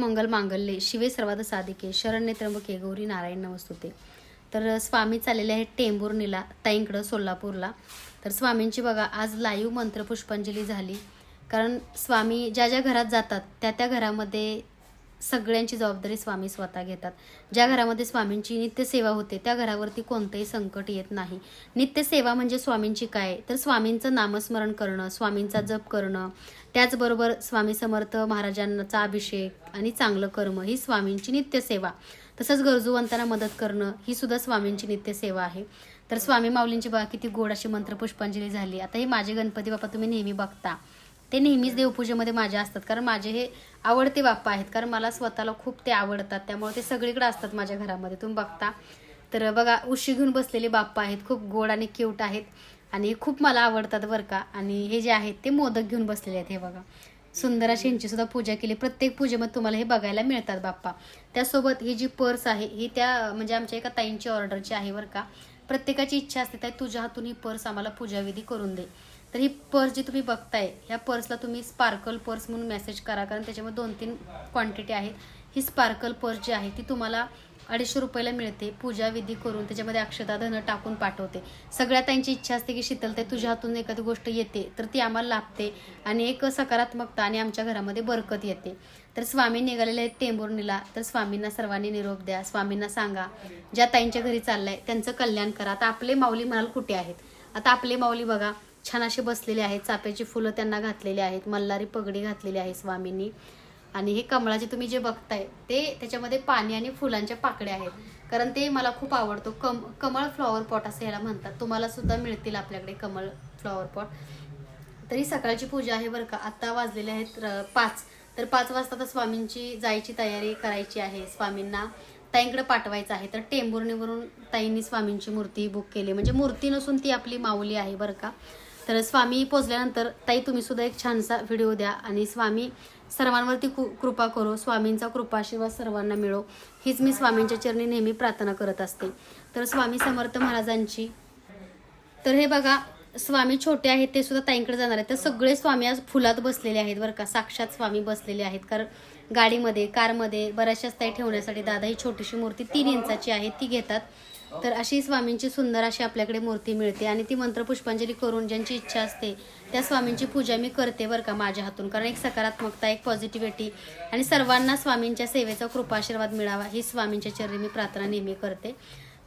मंगल मांगल्ये शिवे सर्वात साधिके शरण्य त्र्यंबके गौरी नारायण नमस्तुते. तर स्वामी चाललेले आहेत टेंभुर्णीला ताईंकडं सोलापूरला. तर स्वामींची बघा आज लाईव्ह मंत्रपुष्पांजली झाली. कारण स्वामी ज्या ज्या घरात जातात त्या त्या घरामध्ये सगळ्यांची जबाबदारी स्वामी स्वतः घेतात. ज्या घरामध्ये स्वामींची नित्यसेवा होते त्या घरावरती कोणतंही संकट येत नाही. नित्यसेवा म्हणजे स्वामींची काय? तर स्वामींचं नामस्मरण करणं स्वामींचा जप करणं. त्याचबरोबर स्वामी समर्थ महाराजांचा अभिषेक आणि चांगलं कर्म ही स्वामींची नित्यसेवा. तसंच गरजूवंतांना मदत करणं ही सुद्धा स्वामींची नित्यसेवा आहे. तर स्वामी माऊलींची बा किती गोड अशी मंत्रपुष्पांजली झाली. आता हे माझे गणपती बाप्पा तुम्ही नेहमी बघता. ते नेहमीच देवपूजेमध्ये माझ्या असतात. कारण माझे हे आवडते बाप्पा आहेत. कारण मला स्वतःला खूप ते आवडतात. त्यामुळे ते सगळीकडे असतात माझ्या घरामध्ये. तुम्ही बघता. तर बघा उशी घेऊन बसलेले बाप्पा आहेत. खूप गोड आणि क्यूट आहेत. आणि खूप मला आवडतात बरं का. आणि हे जे आहेत ते मोदक घेऊन बसलेले आहेत. हे बघा. सुंदर अशी यांची सुद्धा पूजा केली. प्रत्येक पूजेमध्ये तुम्हाला हे बघायला मिळतात बाप्पा. त्यासोबत ही जी पर्स आहे ही त्या म्हणजे आमच्या एका ताईंची ऑर्डरची आहे बरं का. प्रत्येकाची इच्छा असते त्या तुझ्या हातून ही पर्स आम्हाला पूजाविधी करून दे. तर ही पर्स जी तुम्ही बघताय ह्या पर्सला तुम्ही स्पार्कल पर्स म्हणून मेसेज करा कारण त्याच्यामध्ये दोन तीन क्वांटिटी आहेत. ही स्पार्कल पर्स जी आहे ती तुम्हाला अडीचशे रुपयाला मिळते. पूजा विधी करून त्याच्यामध्ये अक्षता धन टाकून पाठवते. सगळ्या त्यांची इच्छा असते की शीतलते तुझ्या हातून एखादी गोष्ट येते तर ती आम्हाला लाभते आणि एक सकारात्मकता आणि आमच्या घरामध्ये बरकत येते. तर स्वामी निघालेले आहेत टेंबुर्णीला तर स्वामींना सर्वांनी निरोप द्या. स्वामींना सांगा ज्या ताईंच्या घरी चाललंय त्यांचं कल्याण करा. आता आपले माऊली म्हणाल कुठे आहेत? आता आपले माऊली बघा छान असे बसलेले आहेत चाफ्याची फुलं त्यांना घातलेली आहेत मल्हारी पगडी घातलेली आहे स्वामींनी. आणि हे कमळाचे तुम्ही जे बघताय ते त्याच्यामध्ये पाणी आणि फुलांच्या पाकड्या आहेत. कारण ते मला खूप आवडतो. कम कमळ फ्लॉवर पॉट असं याला म्हणतात. तुम्हाला सुद्धा मिळतील आपल्याकडे कमळ फ्लॉवर पॉट तरी सकाळची पूजा आहे बरं का. आत्ता वाजलेले आहेत पाच. तर पाच वाजता तर स्वामींची जायची तयारी करायची आहे. स्वामींना ताईंकडे पाठवायचं आहे. तर टेंबुर्णीवरून ताईंनी स्वामींची मूर्ती बुक केली. म्हणजे मूर्ती नसून ती आपली माऊली आहे बरं का. तर स्वामी पोचल्यानंतर ताई तुम्ही सुद्धा एक छानसा व्हिडिओ द्या आणि स्वामी सर्वांवरती कृ कृपा करो. स्वामींचा कृपाशीर्वाद सर्वांना मिळो. हीच मी स्वामींच्या चरणी नेहमी प्रार्थना करत असते. तर स्वामी समर्थ महाराजांची. तर हे बघा स्वामी छोटे आहेत ते सुद्धा ताईंकडे जाणार आहेत. तर सगळे स्वामी आज फुलात बसलेले आहेत बरं का. साक्षात स्वामी बसलेले आहेत. कारण गाडीमध्ये कारमध्ये बऱ्याचशाच ताई ठेवण्यासाठी दादा ही छोटीशी मूर्ती तीन इंचाची आहे ती घेतात. तर अशी स्वामींची सुंदर अशी आपल्याकडे मूर्ती मिळते आणि ती मंत्रपुष्पांजली करून ज्यांची इच्छा असते त्या स्वामींची पूजा मी करते बरं का माझ्या हातून. कारण एक सकारात्मकता एक पॉझिटिव्हिटी आणि सर्वांना स्वामींच्या सेवेचा कृपाशीर्वाद मिळावा ही स्वामींच्या चरणी मी प्रार्थना नेहमी करते.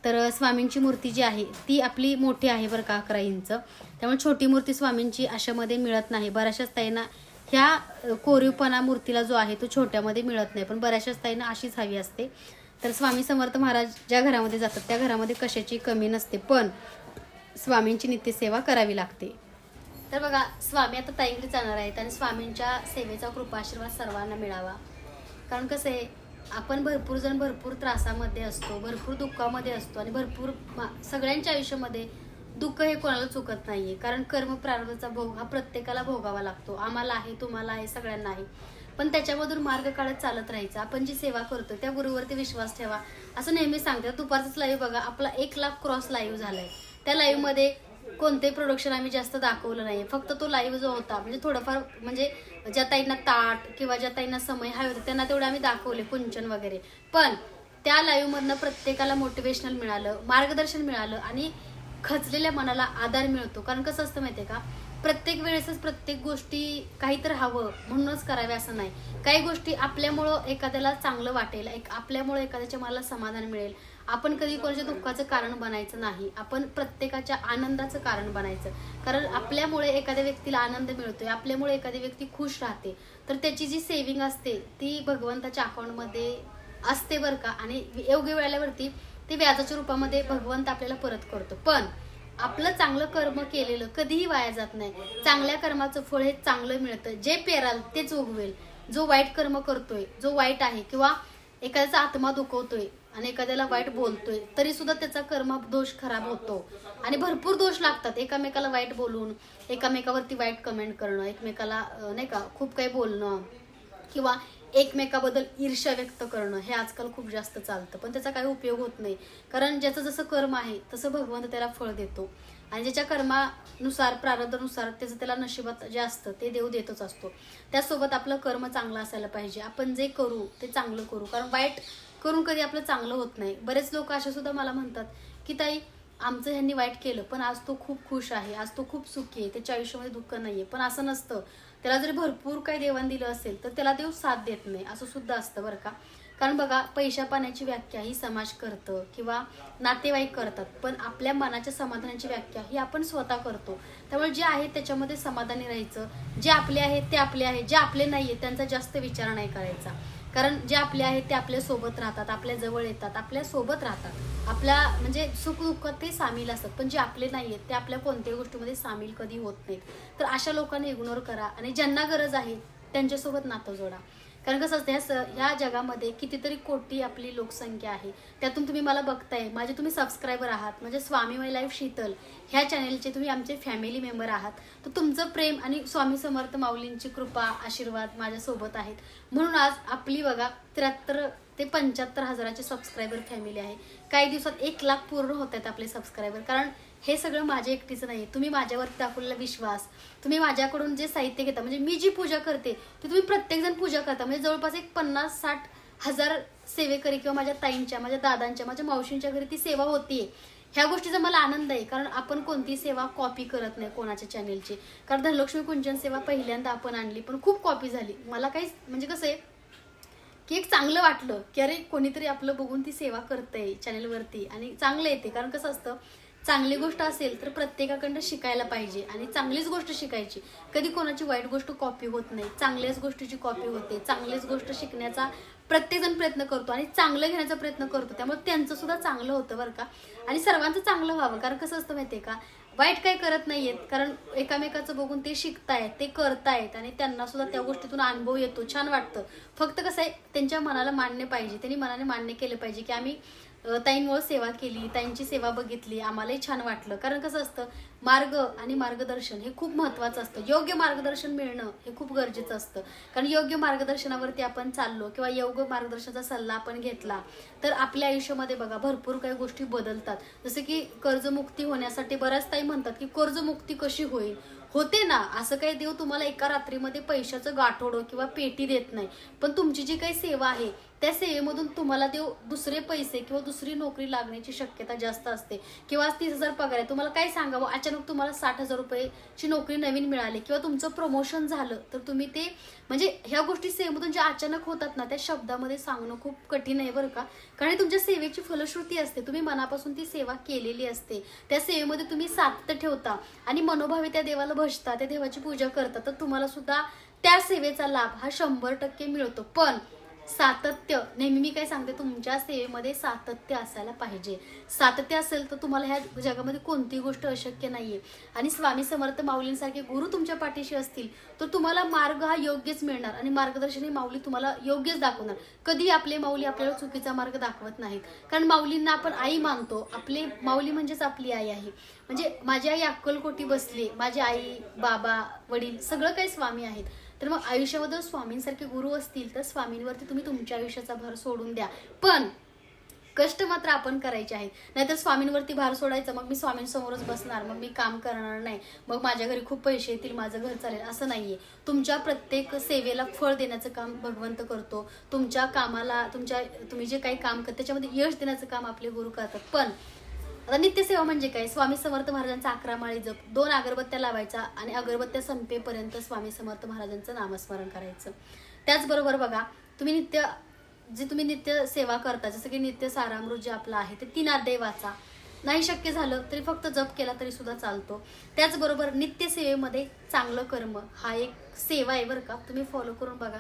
तर स्वामींची मूर्ती जी आहे ती आपली मोठी आहे बरं का अकरा इंच. त्यामुळे छोटी मूर्ती स्वामींची अशामध्ये मिळत नाही. बऱ्याचशाच ताईंना ह्या कोरीवपणा मूर्तीला जो आहे तो छोट्यामध्ये मिळत नाही. पण बऱ्याचशाच ताईंना अशीच हवी असते. तर स्वामी समर्थ महाराज ज्या घरामध्ये जातात त्या घरामध्ये कशाची कमी नसते पण स्वामींची नित्यसेवा करावी लागते. तर बघा स्वामी आता ताईंकडे जाणार आहेत आणि स्वामींच्या सेवेचा कृपाशीर्वाद सर्वांना मिळावा. कारण कसं आहे आपण भरपूर जण भरपूर त्रासामध्ये असतो भरपूर दुःखामध्ये असतो आणि भरपूर मा- सगळ्यांच्या आयुष्यामध्ये दुःख हे कोणाला चुकत नाहीये. कारण कर्म प्रारंभाचा भोग हा प्रत्येकाला भोगावा लागतो. आम्हाला आहे तुम्हाला आहे सगळ्यांना आहे. पण त्याच्यामधून मार्ग काढत चालत राहायचा. आपण जी सेवा करतो त्या गुरुवरती विश्वास ठेवा. असं नेहमी सांगते. दुपारचाच लाईव्ह बघा. आपला एक लाख क्रॉस लाईव्ह झालाय. त्या लाईव्हमध्ये कोणतेही प्रोडक्शन आम्ही जास्त दाखवलं नाही फक्त तो लाईव्ह जो होता म्हणजे थोडंफार म्हणजे ज्या ताईंना ताट किंवा ज्या ताईंना समय हवे होते त्यांना तेवढे आम्ही दाखवले कुंचन वगैरे. पण त्या लाईव्हमधनं प्रत्येकाला मोटिवेशनल मिळालं मार्गदर्शन मिळालं आणि खचलेल्या मनाला आधार मिळतो. कारण कसं असतं माहितीये का? प्रत्येक वेळेसच प्रत्येक गोष्टी काहीतरी हवं म्हणूनच कराव्या असं नाही. काही गोष्टी आपल्यामुळं एखाद्याला चांगलं वाटेल एक आपल्यामुळं एखाद्याच्या मनाला समाधान मिळेल. आपण कधी कोणाच्या दुःखाचं कारण बनायचं नाही. आपण प्रत्येकाच्या आनंदाचं कारण बनायचं. कारण आपल्यामुळे एखाद्या व्यक्तीला आनंद मिळतोय आपल्यामुळे एखादी व्यक्ती खुश राहते. तर त्याची जी सेविंग असते ती भगवंताच्या अकाउंटमध्ये असते बरं का? आणि योग्य वेळेवरती ते व्याजाच्या रूपामध्ये भगवंत आपल्याला परत करतो. पण आपलं चांगलं कर्म केलेलं कधीही वाया जात नाही. चांगल्या कर्माचं फळ हे चांगलं मिळतं. जे पेराल तेच उगवेल. जो वाईट कर्म करतोय जो वाईट आहे किंवा एखाद्याचा आत्मा दुखवतोय आणि एखाद्याला वाईट बोलतोय तरी सुद्धा त्याचा कर्म दोष खराब होतो. आणि भरपूर दोष लागतात एकामेकाला वाईट बोलून एकामेकावरती वाईट कमेंट करणं एकमेकाला नाही का खूप काही बोलणं किंवा एकमेकाबद्दल ईर्ष्या व्यक्त करणं हे आजकाल खूप जास्त चालतं. पण त्याचा काही उपयोग होत नाही. कारण ज्याचं जसं कर्म आहे तसं भगवंत त्याला फळ देतो. आणि ज्याच्या कर्मानुसार प्रारब्धानुसार त्याचं त्याला नशिबात जे असतं ते देव देतच असतो. त्यासोबत आपलं कर्म चांगलं असायला पाहिजे. आपण जे करू ते चांगलं करू. कारण वाईट करून कधी आपलं चांगलं होत नाही. बरेच लोक असे सुद्धा मला म्हणतात की ताई आमचं ह्यांनी वाईट केलं पण आज तो खूप खुश आहे आज तो खूप सुखी आहे त्याच्या आयुष्यामध्ये दुःख नाहीये. पण असं नसतं. त्याला जरी भरपूर काही देवाण दिलं असेल तर त्याला देव साथ देत नाही असं सुद्धा असतं बरं का. कारण बघा पैशा पाण्याची व्याख्या ही समाज करतं किंवा नातेवाईक करतात पण आपल्या मनाच्या समाधानाची व्याख्या ही आपण स्वतः करतो. त्यामुळे जे आहे त्याच्यामध्ये समाधानी राहायचं. जे आपले आहेत ते आपले आहेत जे आपले नाही आहे त्यांचा जास्त विचार नाही करायचा. कारण जे आपले आहेत ते आपल्यासोबत राहतात आपल्या जवळ येतात आपल्यासोबत राहतात. आपल्या म्हणजे सुख दुःखात ते सामील असतात पण जे आपले नाही आहेत ते आपल्या कोणत्याही गोष्टीमध्ये सामील कधी होत नाहीत. तर अशा लोकांना इग्नोर करा आणि ज्यांना गरज आहे त्यांच्यासोबत नातं जोडा. कारण कसं असतं ह्या स ह्या जगामध्ये कितीतरी कोटी आपली लोकसंख्या आहे. त्यातून तुम्ही मला बघताय माझे तुम्ही सबस्क्रायबर आहात म्हणजे स्वामी माय लाईफ शीतल ह्या चॅनेलचे तुम्ही आमचे फॅमिली मेंबर आहात. तर तुमचं प्रेम आणि स्वामी समर्थ माऊलींची कृपा आशीर्वाद माझ्यासोबत आहेत. म्हणून आज आपली बघा त्र्याहत्तर ते पंच्याहत्तर हजाराची सबस्क्रायबर फॅमिली आहे. काही दिवसात एक लाख पूर्ण होत आहेत आपले सबस्क्रायबर कारण हे सगळं माझ्या एकटीचं नाही तुम्ही माझ्यावरती दाखवलेला विश्वास तुम्ही माझ्याकडून जे साहित्य घेता म्हणजे मी जी पूजा करते ती तुम्ही प्रत्येकजण पूजा करता. म्हणजे जवळपास एक पन्नास साठ हजार सेवेकरी किंवा माझ्या ताईंच्या माझ्या दादांच्या माझ्या मावशींच्या घरी ती सेवा होतीये. ह्या गोष्टीचा मला आनंद आहे कारण आपण कोणती सेवा कॉपी करत नाही कोणाच्या चॅनेलची कारण धनलक्ष्मी कुंजन सेवा पहिल्यांदा आपण आणली पण खूप कॉपी झाली. मला काही म्हणजे कसं आहे की एक चांगलं वाटलं की अरे कोणीतरी आपलं बघून ती सेवा करतंय चॅनेलवरती आणि चांगलं येते कारण कसं असतं चांगली गोष्ट असेल तर प्रत्येकाकडनं शिकायला पाहिजे. आणि चांगलीच गोष्ट शिकायची. कधी कोणाची वाईट गोष्ट कॉपी होत नाही. चांगल्याच गोष्टीची कॉपी होते. चांगलीच गोष्ट शिकण्याचा प्रत्येकजण प्रयत्न करतो आणि चांगलं घेण्याचा प्रयत्न करतो. त्यामुळे त्यांचं सुद्धा चांगलं होतं बरं का. आणि सर्वांचं चांगलं व्हावं. कारण कसं असतं माहितीये का? वाईट काही करत नाहीयेत. कारण एकामेकाचं बघून ते शिकतायत ते करतायत आणि त्यांना सुद्धा त्या गोष्टीतून अनुभव येतो. छान वाटतं. फक्त कसं आहे त्यांच्या मनाला मान्य पाहिजे. त्यांनी मनाने मान्य केलं पाहिजे की आम्ही ताईंमुळे सेवा केली ताईंची सेवा बघितली आम्हालाही छान वाटलं. कारण कसं असतं मार्ग आणि मार्गदर्शन हे खूप महत्वाचं असतं. योग्य मार्गदर्शन मिळणं हे खूप गरजेचं असतं. कारण योग्य मार्गदर्शनावरती आपण चाललो किंवा योग्य मार्गदर्शनाचा सल्ला आपण घेतला तर आपल्या आयुष्यामध्ये बघा भरपूर काही गोष्टी बदलतात. जसं की कर्जमुक्ती होण्यासाठी बऱ्याच ताई म्हणतात की कर्जमुक्ती कशी होईल? होते ना असं काही देव तुम्हाला एका रात्रीमध्ये पैशाचं गाठोडं किंवा पेटी देत नाही. पण तुमची जी काही सेवा आहे त्या सेवेमधून तुम्हाला देव दुसरे पैसे किंवा दुसरी नोकरी लागण्याची शक्यता जास्त असते. किंवा आज तीस हजार पगार आहे तुम्हाला काय सांगावं? अचानक तुम्हाला साठ हजार रुपयेची नोकरी नवीन मिळाली किंवा तुमचं प्रमोशन झालं तर तुम्ही ते म्हणजे ह्या गोष्टी सेवेमधून ज्या अचानक होतात ना त्या शब्दामध्ये सांगणं खूप कठीण आहे बरं का. कारण तुमच्या सेवेची फलश्रुती असते तुम्ही मनापासून ती सेवा केलेली असते. त्या सेवेमध्ये तुम्ही सातत्य ठेवता आणि मनोभावे त्या देवाला भजता त्या देवाची पूजा करता तर तुम्हाला सुद्धा त्या सेवेचा लाभ हा शंभर टक्के मिळतो. पण सातत्य. नेहमी मी काय सांगते तुमच्या सेवेमध्ये सातत्य असायला पाहिजे. सातत्य असेल तर तुम्हाला ह्या जगामध्ये कोणतीही गोष्ट अशक्य नाहीये. आणि स्वामी समर्थ माऊलींसारखे गुरु तुमच्या पाठीशी असतील तर तुम्हाला मार्ग हा योग्यच मिळणार. आणि मार्गदर्शन ही माऊली तुम्हाला योग्यच दाखवणार. कधी आपले माऊली आपल्याला चुकीचा मार्ग दाखवत नाहीत. कारण माऊलींना आपण आई मानतो. आपले माऊली म्हणजेच आपली आई आहे. म्हणजे माझी आई अक्कलकोटी बसली माझी आई बाबा वडील सगळं काही स्वामी आहेत. तर मग आयुष्यामध्ये स्वामींसारखे गुरु असतील तर स्वामींवरती तुम्ही तुमच्या आयुष्याचा भार सोडून द्या. पण कष्ट मात्र आपण करायचे आहेत. नाहीतर स्वामींवरती भार सोडायचा मग मी स्वामींसमोरच बसणार मग मी काम करणार नाही. मग माझ्या घरी खूप पैसे येतील माझं घर चालेल असं नाहीये. तुमच्या प्रत्येक सेवेला फळ देण्याचं काम भगवंत करतो. तुमच्या कामाला तुमच्या तुम्ही जे काही काम करता त्याच्यामध्ये यश देण्याचं काम आपले गुरु करतात. पण आता नित्यसेवा म्हणजे काय? स्वामी समर्थ महाराजांचा अकरा माळी जप दोन अगरबत्त्या लावायचा आणि अगरबत्त्या संपेपर्यंत स्वामी समर्थ महाराजांचं नामस्मरण करायचं. त्याचबरोबर बघा तुम्ही नित्य जे तुम्ही नित्य सेवा करता जसं की नित्य सारामृत जे आपलं आहे ते तीन अध्याय वाचा. नाही शक्य झालं तरी फक्त जप केला तरी सुद्धा चालतो. त्याचबरोबर नित्य सेवेमध्ये चांगलं कर्म हा एक सेवा आहे बरं का. तुम्ही फॉलो करून बघा.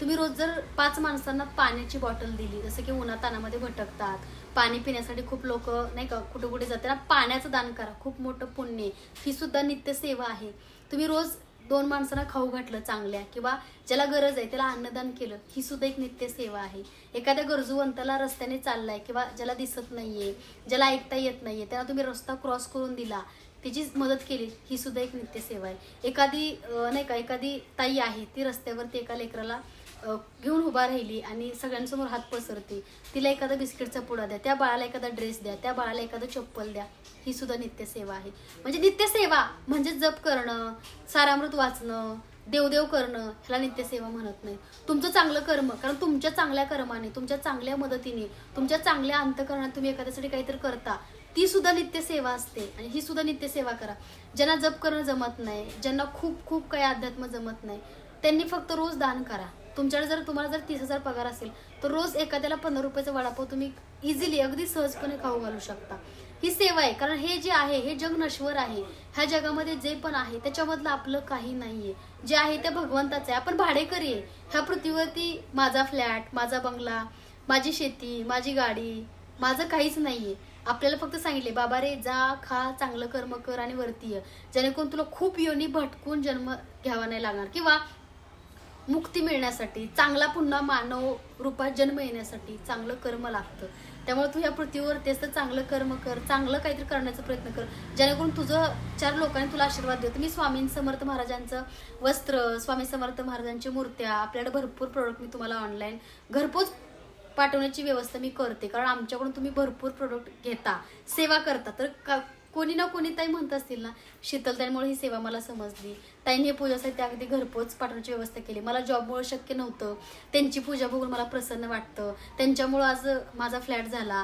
तुम्ही रोज जर पाच माणसांना पाण्याची बॉटल दिली जसं की उन्हातानामध्ये भटकतात पाणी पिण्यासाठी खूप लोक नाही का कुठे कुठे जाते ना पाण्याचं दान करा खूप मोठं पुण्य आहे. ही सुद्धा नित्य सेवा आहे. तुम्ही रोज दोन माणसांना खाऊ घातलं चांगल्या किंवा ज्याला गरज आहे त्याला अन्नदान केलं ही सुद्धा एक नित्य सेवा आहे. एखाद्या गरजूवंताला रस्त्याने चाललाय किंवा ज्याला दिसत नाहीये ज्याला ऐकता येत नाहीये त्याला तुम्ही रस्ता क्रॉस करून दिला त्याची मदत केली ही सुद्धा एक नित्य सेवा आहे. एखादी नाही का एखादी ताई आहे ती रस्त्यावरती एका लेकराला घेऊन उभा राहिली आणि सगळ्यांसमोर हात पसरते. तिला एखादा बिस्किटचा पुडा द्या त्या बाळाला एखादा ड्रेस द्या त्या बाळाला एखादं चप्पल द्या. ही सुद्धा नित्यसेवा आहे. म्हणजे नित्यसेवा म्हणजे जप करणं सारामृत वाचणं देवदेव करणं ह्याला नित्यसेवा म्हणत नाही. तुमचं चांगलं कर्म कारण तुमच्या चांगल्या कर्माने तुमच्या चांगल्या मदतीने तुमच्या चांगल्या अंतकरणात तुम्ही एखाद्यासाठी काहीतरी करता ती सुद्धा नित्यसेवा असते आणि ही सुद्धा नित्यसेवा करा. ज्यांना जप करणं जमत नाही ज्यांना खूप खूप काही अध्यात्म जमत नाही त्यांनी फक्त रोज दान करा. तुमच्याकडे जर तुम्हाला जर तीस हजार पगार असेल तर रोज एखाद्याला पंधरा रुपयाचा वडापाव तुम्ही इझिली अगदी सहजपणे खाऊ घालू शकता. ही सेवा आहे कारण हे जे आहे हे जग नश्वर आहे. ह्या जगामध्ये जे पण आहे त्याच्यामधलं आपलं काही नाहीये. जे आहे ते भगवंताचं आहे. आपण भाडेकरी आहे. ह्या पृथ्वीवरती माझा फ्लॅट माझा बंगला माझी शेती माझी गाडी माझं काहीच नाहीये. आपल्याला फक्त सांगितले बाबा रे जा खा चांगलं कर्म कर आणि वरती ये. जेणेकरून तुला खूप योनी भटकून जन्म घ्यावा नाही लागणार. किंवा मुक्ती मिळण्यासाठी चांगला पुन्हा मानव रूपात जन्म येण्यासाठी चांगलं कर्म लागतं. त्यामुळे तू या पृथ्वीवर तेच तर चांगलं कर्म कर चांगलं काहीतरी करण्याचा प्रयत्न कर. जेणेकरून तुझं चार लोकांनी तुला आशीर्वाद देतो मी स्वामी समर्थ महाराजांचं वस्त्र स्वामी समर्थ महाराजांची मूर्त्या आपल्याकडे भरपूर प्रोडक्ट मी तुम्हाला ऑनलाईन घरपोच पाठवण्याची व्यवस्था मी करते. कारण आमच्याकडून तुम्ही भरपूर प्रोडक्ट घेता सेवा करता. तर का- कोणी ना कोणी ताई म्हणत असतील ना शीतलताईमुळे ही सेवा मला समजली. ताईने हे पूजा साहित्य अगदी घरपोच पाठवण्याची व्यवस्था केली. मला जॉबमुळे शक्य नव्हतं. त्यांची पूजा बघून मला प्रसन्न वाटतं. त्यांच्यामुळं आज माझा फ्लॅट झाला.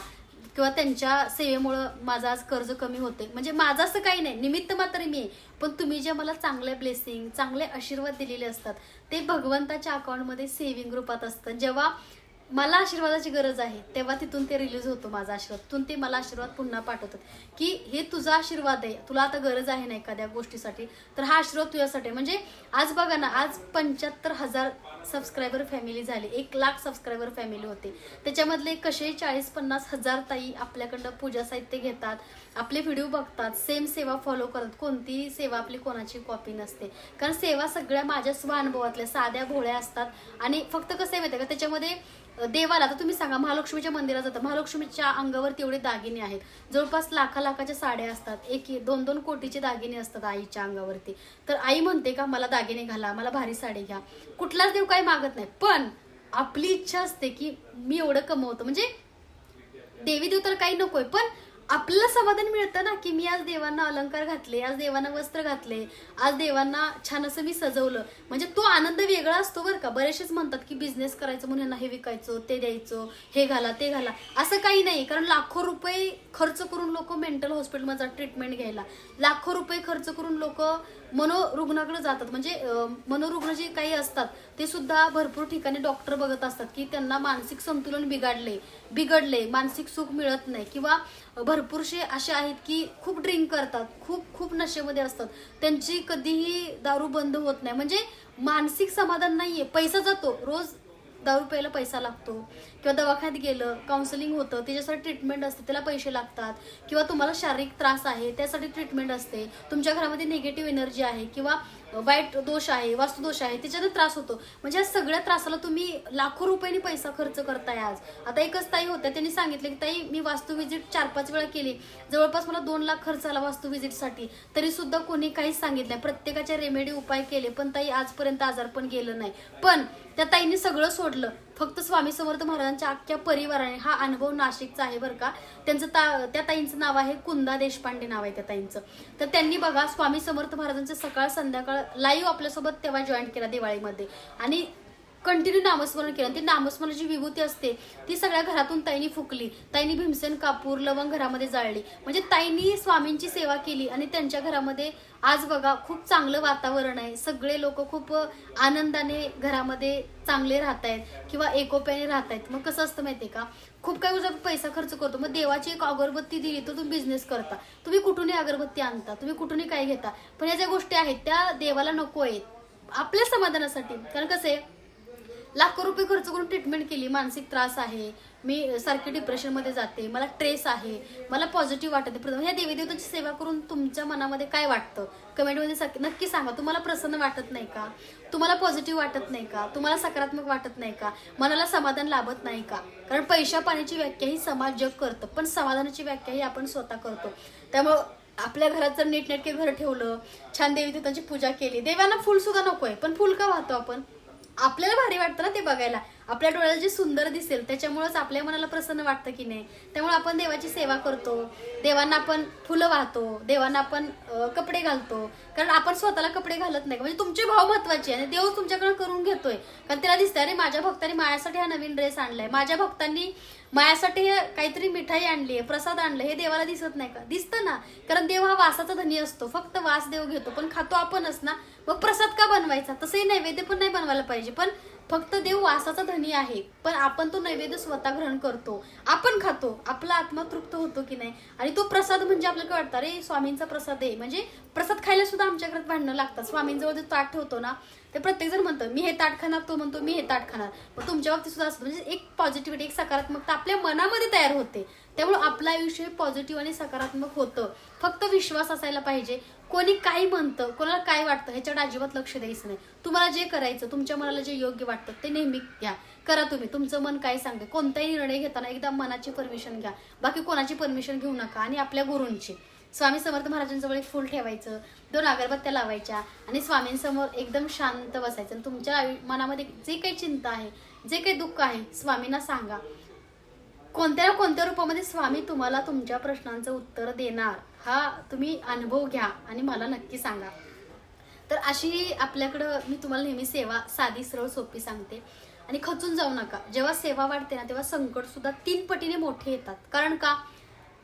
किंवा त्यांच्या सेवेमुळं माझं आज कर्ज कमी होते म्हणजे माझं असं काही नाही. निमित्त मात्र मी आहे. पण तुम्ही जे मला चांगले ब्लेसिंग चांगले आशीर्वाद दिलेले असतात ते भगवंताच्या अकाउंटमध्ये सेव्हिंग रूपात असतं. जेव्हा मला आशीर्वादाची गरज आहे. तेव्हा तिथून ते रिलीज होतो माझा आशीर्वाद. तिथून ते मला आशीर्वाद पुन्हा पाठवतात. की हे तुझा आशीर्वाद आहे. तुला आता गरज आहे ना एखाद्या गोष्टीसाठी? तर हा आशीर्वाद तुझ्यासाठी म्हणजे आज बघा ना आज पंच्याहत्तर हजार सबस्क्रायबर फॅमिली झाली. एक लाख सबस्क्रायबर फॅमिली होते. त्याच्यामधले कसे चाळीस पन्नास हजार ताई आपल्याकडनं पूजा साहित्य घेतात आपले व्हिडिओ बघतात सेम सेवा फॉलो करतात. कोणतीही सेवा आपली कोणाची कॉपी नसते. कारण सेवा सगळ्या माझ्या स्वानुभवातल्या साध्या भोळ्या असतात. आणि फक्त कसं आहे माहिती आहे का? त्याच्यामध्ये देवाला. तर तुम्ही सांगा महालक्ष्मीच्या मंदिरात जातं. महालक्ष्मीच्या अंगावर तेवढे दागिने आहेत. जवळपास लाखा लाखाच्या साड्या असतात. एक दोन दोन कोटीचे दागिने असतात आईच्या अंगावरती. तर आई म्हणते का मला दागिने घाला मला भारी साडी घ्या. कुठलाच देव काही मागत नाही. पण आपली इच्छा असते की मी एवढं कमवतो. म्हणजे देवी देव तर काही नकोय. पण आपल्याला समाधान मिळतं ना की मी आज देवांना अलंकार घातले आज देवांना वस्त्र घातले आज देवांना छान असं मी सजवलं. म्हणजे तो आनंद वेगळा असतो बरं का. बरेचसेच म्हणतात की बिझनेस करायचं म्हणून यांना हे विकायचं ते द्यायचं हे घाला ते घाला. असं काही नाही. कारण लाखो रुपये खर्च करून लोक मेंटल हॉस्पिटलमध्ये ट्रीटमेंट घ्यायला. लाखो रुपये खर्च करून लोक मनोरुग्णाकडे जातात. म्हणजे मनोरुग्ण जे काही असतात ते सुद्धा भरपूर ठिकाणी डॉक्टर बघत असतात की त्यांना मानसिक संतुलन बिघडले बिघडले मानसिक सुख मिळत नाही किंवा भरपूरसे असे आहेत की खूप ड्रिंक करतात खूप खूप नशेमध्ये असतात. त्यांची कधीही दारू बंद होत नाही. म्हणजे मानसिक समाधान नाहीये. पैसा जातो. रोज दारू प्यायला पैसा लागतो किंवा दवाखान्यात गेलं काउन्सिलिंग होतं त्याच्यासाठी ट्रीटमेंट असते त्याला पैसे लागतात किंवा तुम्हाला शारीरिक त्रास आहे त्यासाठी ट्रीटमेंट असते. तुमच्या घरामध्ये निगेटिव्ह एनर्जी आहे किंवा वाईट दोष आहे वास्तुदोष आहे त्याच्यानं त्रास होतो. म्हणजे या सगळ्या त्रासाला तुम्ही लाखो रुपयांनी पैसा खर्च करताय आज. आता एकच ताई होत्या त्यांनी सांगितलं की ताई मी वास्तू विजिट चार पाच वेळा केली. जवळपास मला दोन लाख खर्च आला वास्तू विजिटसाठी तरी सुद्धा कोणी काहीच सांगितलं प्रत्येकाच्या रेमेडी उपाय केले पण ताई आजपर्यंत आजार पण गेलं नाही. पण त्या ताईंनी सगळं सोडलं. फक्त स्वामी समर्थ महाराजांच्या अख्ख्या परिवाराने हा अनुभव नाशिकचा आहे बरं का. त्यांचं ता त्या ताईंचं नाव आहे कुंदा देशपांडे नाव आहे त्या ताईंचं. तर त्यांनी बघा स्वामी समर्थ महाराजांचं सकाळ संध्याकाळ लाईव्ह आपल्यासोबत तेव्हा जॉईन केला दिवाळीमध्ये. आणि कंटिन्यू नामस्मरण केलं. ती नामस्मरणाची विभूती असते. ती सगळ्या घरातून ताईनी फुकली. ताईनी भीमसेन कापूर लवंग घरामध्ये जाळली. म्हणजे ताईनी स्वामींची सेवा केली आणि त्यांच्या घरामध्ये आज बघा खूप चांगलं वातावरण आहे. सगळे लोक खूप आनंदाने घरामध्ये चांगले राहत आहेत किंवा एकोप्याने राहत आहेत मग कसं असतं माहितीये का? खूप काही वेळेस आपण पैसा खर्च करतो. मग देवाची एक अगरबत्ती दिली तर तुम्ही बिझनेस करता. तुम्ही कुठूनही अगरबत्ती आणता. तुम्ही कुठूनही काय घेता. पण या ज्या गोष्टी आहेत त्या देवाला नको आहेत. आपल्या समाधानासाठी. कारण कसं आहे लाखो रुपये खर्च करून ट्रीटमेंट केली. मानसिक त्रास आहे. मी सारखी डिप्रेशनमध्ये जाते. मला ट्रेस आहे. मला पॉझिटिव्ह वाटते प्रथम ह्या देवी देवतांची सेवा करून तुमच्या मनामध्ये काय वाटतं? कमेंटमध्ये सक- नक्की सांगा. तुम्हाला प्रसन्न वाटत नाही का? तुम्हाला पॉझिटिव्ह वाटत नाही का? तुम्हाला सकारात्मक वाटत नाही का? मनाला समाधान लाभत नाही का? कारण पैशा पाण्याची व्याख्या ही समाज जग करतं. पण समाधानाची व्याख्या ही आपण स्वतः करतो. त्यामुळं आपल्या घरात जर नीटनेटके घर ठेवलं छान देवी देवतांची पूजा केली. देवांना फुल सुद्धा नकोय. पण फुल का वाहतो आपण? आपल्याला भारी वाटतं ना ते बघायला. आपल्या डोळ्याला जे सुंदर दिसेल त्याच्यामुळेच आपल्या मनाला प्रसन्न वाटतं की नाही. त्यामुळे आपण देवाची सेवा करतो. देवांना आपण फुलं वाहतो. देवांना आपण कपडे घालतो. कारण आपण स्वतःला कपडे घालत नाही. म्हणजे तुमचे भाव महत्त्वाचे आणि देव तुमच्याकडे करून घेतोय. कारण त्याला दिसतंय अरे माझ्या भक्तांनी माझ्यासाठी हा नवीन ड्रेस आणलाय. माझ्या भक्तांनी माझ्यासाठी हे काहीतरी मिठाई आणली आहे प्रसाद आणलं हे देवाला दिसत नाही का? दिसतं ना. कारण देव हा वासाचा धनी असतो. फक्त वास देव घेतो. पण खातो आपणच ना. मग प्रसाद का बनवायचा? तसंही नैवेद्य पण नाही बनवायला पाहिजे. पण फक्त देव वासाचा धनी आहे पण आपण तो नैवेद्य स्वतः ग्रहण करतो. आपण खातो आपला आत्मा तृप्त होतो की नाही? आणि तो प्रसाद म्हणजे आपल्याला काय वाटतं? अरे स्वामींचा प्रसाद आहे. म्हणजे प्रसाद खायला सुद्धा आमच्या घरात भांडणं लागतात. स्वामींजवळ जो ताट ठेवतो ना ते प्रत्येकजण म्हणतं मी हे ताट खाणार तो म्हणतो मी हे ताट खाणार. मग तुमच्या बाबतीत सुद्धा असतं. म्हणजे एक पॉझिटिव्हिटी एक सकारात्मकता आपल्या मनामध्ये तयार होते. त्यामुळे आपलं आयुष्य पॉझिटिव्ह आणि सकारात्मक होतं. फक्त विश्वास असायला पाहिजे. कोणी काय म्हणतं कोणाला काय वाटतं ह्याच्याकडे अजिबात लक्ष द्यायचं नाही. तुम्हाला जे करायचं तुमच्या मनाला जे योग्य वाटतं ते नेहमी घ्या. करा तुम्ही. तुमचं मन काय सांगते कोणताही निर्णय घेताना एकदा मनाची परमिशन घ्या. बाकी कोणाची परमिशन घेऊ नका. आणि आपल्या गुरूंची. स्वामी समर्थ महाराजांजवळ एक फुल ठेवायचं दोन अगरबत्त्या लावायच्या आणि स्वामींसमोर एकदम शांत बसायचं. आणि तुमच्या आयु- मनामध्ये जे काही चिंता आहे जे काही दुःख आहे स्वामींना सांगा. कोणत्या ना कोणत्या रूपामध्ये स्वामी तुम्हाला तुमच्या प्रश्नांचं उत्तर देणार हा तुम्ही अनुभव घ्या आणि मला नक्की सांगा. तर अशी आपल्याकडं मी तुम्हाला नेहमी सेवा साधी सरळ सोपी सांगते. आणि खचून जाऊ नका. जेव्हा सेवा वाढते ना तेव्हा संकट सुद्धा तीन पटीने मोठे येतात. कारण का?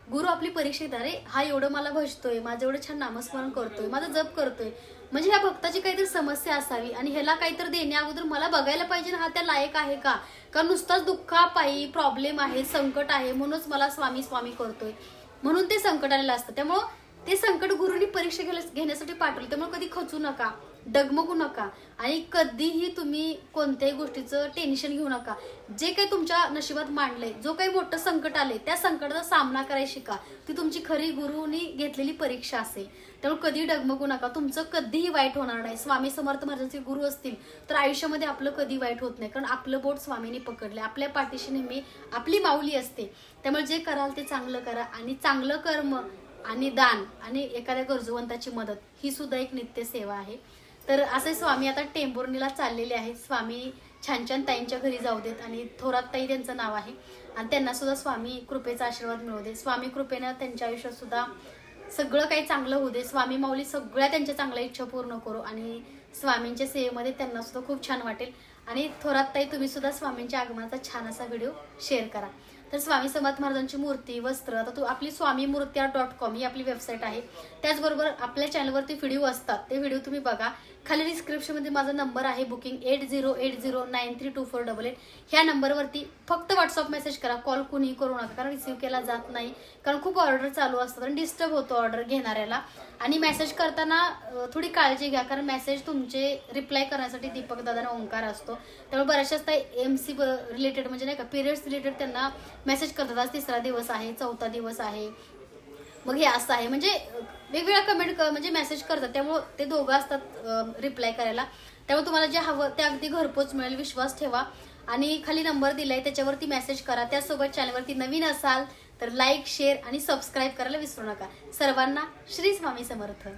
गुरु आपली परीक्षा घेतात अरे हा एवढं मला भजतोय माझं एवढं छान नामस्मरण करतोय माझा जप करतोय. म्हणजे ह्या भक्ताची काहीतरी समस्या असावी आणि ह्याला काहीतरी देण्या अगोदर मला बघायला पाहिजे ना हा त्या लायक आहे का? कारण नुसताच दुःखापायी प्रॉब्लेम आहे संकट आहे म्हणूनच मला स्वामी स्वामी करतोय. म्हणून ते संकट आलेलं असतं त्यामुळं ते संकट गुरुनी परीक्षा घेण्यासाठी पाठवलं. त्यामुळे कधी खचू नका. डगमगू नका. आणि कधीही तुम्ही कोणत्याही गोष्टीचं टेन्शन घेऊ नका. जे काही तुमच्या नशिबात मांडलंय जो काही मोठं संकट आले त्या संकटाचा सामना करायला शिका. ती तुमची खरी गुरुनी घेतलेली परीक्षा असेल. त्यामुळे कधी डगमगू नका. तुमचं कधीही वाईट होणार नाही. स्वामी समर्थ महाराजांचे गुरु असतील तर आयुष्यामध्ये आपलं कधी वाईट होत नाही. कारण आपलं बोट स्वामीने पकडलं आपल्या पाठीशी नेहमी आपली माऊली असते. त्यामुळे जे कराल ते चांगलं करा. आणि चांगलं कर्म आणि दान आणि एखाद्या गरजवंताची मदत ही सुद्धा एक नित्य सेवा आहे. तर असे स्वामी आता टेंभुर्णीला चाललेले आहेत. स्वामी छान छान ताईंच्या घरी जाऊ देत आणि थोरात ताई त्यांचं नाव आहे. आणि त्यांना सुद्धा स्वामी कृपेचा आशीर्वाद मिळू दे. स्वामी कृपेनं त्यांच्या आयुष्यात सुद्धा सगळं काही चांगलं होऊ दे. स्वामी माऊली सगळ्या त्यांच्या चांगल्या इच्छा पूर्ण करू आणि स्वामींच्या सेवेमध्ये त्यांना सुद्धा खूप छान वाटेल. आणि थोरात ताई तुम्ही सुद्धा स्वामींच्या आगमनाचा छान असा व्हिडिओ शेअर करा. तर स्वामी समर्थ महाराजांची मूर्ती वस्त्र आता तू आपली स्वामी मूर्त्या डॉट कॉम ही आपली वेबसाईट आहे. त्याचबरोबर आपल्या चॅनलवरती व्हिडिओ असतात. ते व्हिडिओ तुम्ही बघा. खाली डिस्क्रिप्शनमध्ये माझा नंबर आहे booking eight zero eight zero nine three two four double eight ह्या नंबरवरती फक्त व्हॉट्सअप मेसेज करा. कॉल कुणीही करू नका कारण रिसिव्ह केला जात नाही. कारण खूप ऑर्डर चालू असतात आणि डिस्टर्ब होतो ऑर्डर घेणाऱ्याला. आणि मेसेज करताना थोडी काळजी घ्या कारण मेसेज तुमचे रिप्लाय करण्यासाठी दीपक दादा ओंकार असतो. त्यामुळे बऱ्याचशा एम सी रिलेटेड म्हणजे नाही का पिरियड्स रिलेटेड त्यांना मेसेज करतात आज तिसरा दिवस आहे चौथा दिवस आहे. मग हे असं आहे. म्हणजे वेगवेगळ्या कमेंट म्हणजे मेसेज करतात. त्यामुळं ते दोघं असतात रिप्लाय करायला. त्यामुळे तुम्हाला जे हवं ते अगदी घरपोच मिळेल. विश्वास ठेवा. आणि खाली नंबर दिलाय त्याच्यावरती मेसेज करा. त्यासोबत चॅनलवरती नवीन असाल तर लाईक शेअर आणि सबस्क्राईब करायला विसरू नका. सर्वांना श्री स्वामी समर्थ.